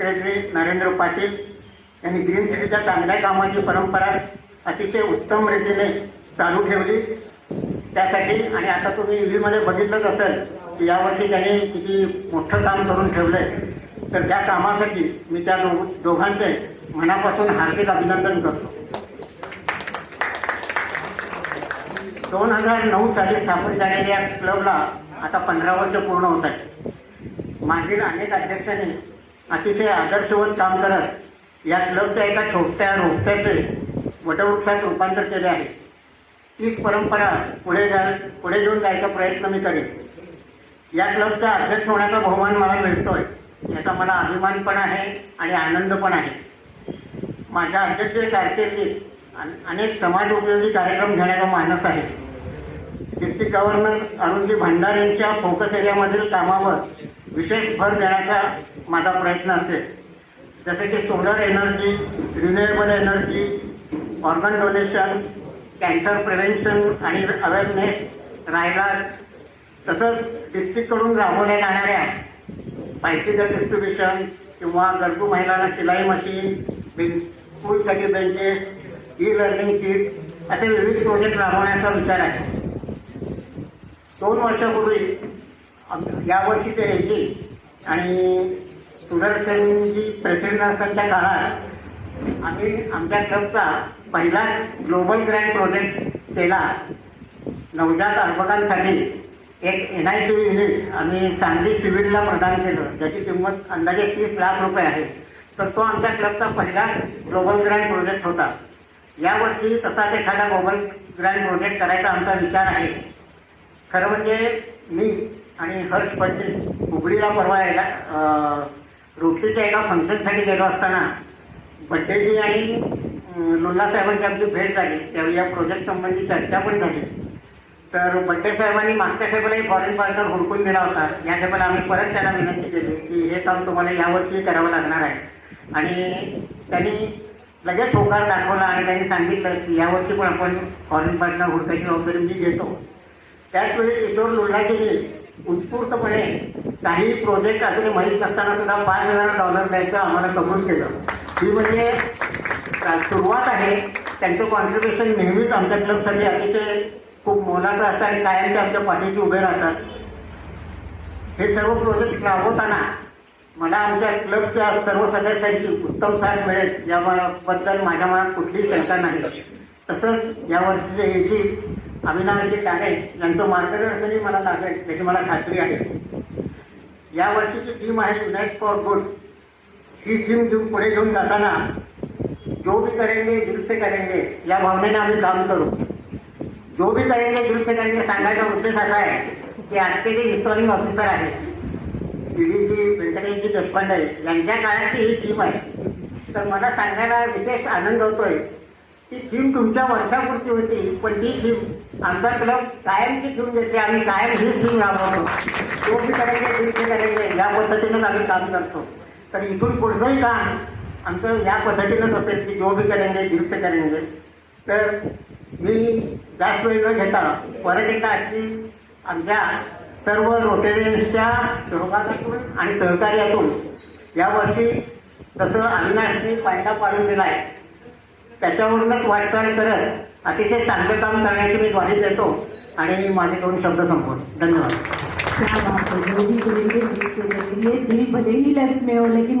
नरेंद्र पाटील यांनी ग्रीन सिटीच्या चांगल्या कामाची परंपरा अतिशय उत्तम रीतीने चालू ठेवली. त्यासाठी आणि आता तुम्ही EV बघितलंच असेल की यावर्षी त्यांनी किती मोठं काम करून ठेवलंय. तर त्या कामासाठी मी त्या दो दोघांचे मनापासून हार्दिक अभिनंदन करतो. दोन हजार नऊ साली स्थापन झालेल्या या क्लबला आता पंधरा वर्ष पूर्ण होत आहे मागील अनेक अध्यक्षांनी अतिशय आदर्शवत काम करत या क्लबच्या एका छोट्या रोपट्याचे वटवृक्षात रूपांतर केले आहे. तीच परंपरा पुढे जा पुढे घेऊन जायचा प्रयत्न मी करेन. या क्लबचा अध्यक्ष होण्याचा बहुमान मला मिळतोय. याचा मला अभिमान पण आहे आणि आनंद पण आहे. माझ्या अध्यक्षीय कारकिर्दीत अनेक समाज उपयोगी कार्यक्रम घेण्याचा मानस आहे. डिस्ट्रिक्ट गव्हर्नर अरुणजी भंडारेंच्या फोकस एरियामधील कामावर विशेष भर देण्याचा माझा प्रयत्न असेल. जसे की solar energy renewable energy organ donation cancer prevention आणि अवेअरनेस रायलाज तसंच डिस्ट्रिक्टकडून राबवल्या जाणाऱ्या बायसिकल डिस्ट्रीब्युशन किंवा गरजू महिलांना शिलाई मशीन बें स्कूलसाठी बेंचेस ई लर्निंग किट असे विविध प्रोजेक्ट राबवण्याचा विचार आहे. दोन वर्षापूर्वी यावर्षी ते यायचे. आणि सुदर्शनजी प्रेसिडेंट असताना काळात आम्ही आमच्या क्लबचा पहिला ग्लोबल ग्रँड प्रोजेक्ट केला. नवजात अर्भकांसाठी एक एन आय सी युनिट आम्ही सांगली सिव्हिलला प्रदान केलं ज्याची किंमत अंदाजे तीस लाख रुपये आहे. तर तो आमच्या क्लबचा पहिला ग्लोबल ग्रँड प्रोजेक्ट होता. यावर्षी तसाच एखादा ग्लोबल ग्रँड प्रोजेक्ट करायचा आमचा विचार आहे. खरं म्हणजे मी आणि हर्ष म्हणजे पटेल उघडीला परवा यायला रोटीच्या एका फंक्शनसाठी गेलो असताना बड्डेजी आणि अं, लुल्ला साहेबांची आमची भेट झाली. त्यावेळी या प्रोजेक्ट संबंधी चर्चा पण झाली. तर बड्डे साहेबांनी मागच्या टेबलही फॉरेन पार्टनर हुडकून दिला होता. या टेबल आम्ही परत त्यांना विनंती केली की हे काम तुम्हाला यावर्षी करावं लागणार आहे. आणि त्यांनी लगेच होकार दाखवला आणि त्यांनी सांगितलं की यावर्षी पण आपण फॉरेन पार्टनर हुडकायची जबाबदारी मी घेतो. त्याचवेळी किशोर लोल्हाजींनी उत्स्फूर्तपणे काही प्रोजेक्ट अजूनही माहीत नसताना सुद्धा पाच हजार डॉलर द्यायचं आम्हाला कबूल केलं. ही म्हणजे सुरुवात आहे. त्यांचं कॉन्ट्रीब्युशन नेहमीच आमच्या क्लबसाठी अतिशय खूप मोलाचं असतं आणि कायम ते आमच्या पाठीशी उभे राहतात. हे सर्व प्रोजेक्ट राबवताना मला आमच्या क्लबच्या सर्व सदस्यांची उत्तम साथ मिळेल याबद्दल माझ्या मनात कुठलीही शंका नाही. तसंच या वर्षीचे एजी अभिनवजी यांचं मार्गदर्शनही मला लागेल त्याची मला खात्री आहे. या वर्षीची थीम आहे युनाईट फॉर गुड ही थीम घेऊन पुढे घेऊन जाताना जो भी करेंगे दिल से करेंगे या भावनेने आम्ही काम करू. जो भी करेंगे दिल से करेंगे सांगायचा उद्देश असा आहे की आजचे जे इन्स्टॉलिंग ऑफिसर आहेत पीडीजी व्यंकटेशजी देशपांडे यांच्या काळाची ही थीम आहे. तर मला सांगायला विशेष आनंद होतोय ती थीम तुमच्या वर्षापुरती होती पण ती थीम आमचा क्लब कायमची थीम देते आम्ही कायम ही थीम राबवतो. जो भी करेंगे दिल से या पद्धतीनंच आम्ही काम करतो. तर इथून पुढचंही काम आमचं या पद्धतीनंच असेल की जो भी करेंगे दिवस करेंगे. तर मी जास्त वेळ न घेता परत एकदा अशी आमच्या सर्व रोटेरियन्सच्या सहभागातून आणि सहकार्यातून यावर्षी तसं अविनाशनी पायंडा पाडून आहे त्याच्यावरूनच वाटचाल करत अतिशय चांगलं काम करण्याची मी ग्वाही देतो आणि माझे दोन शब्द संपवतो धन्यवाद क्या बात है जो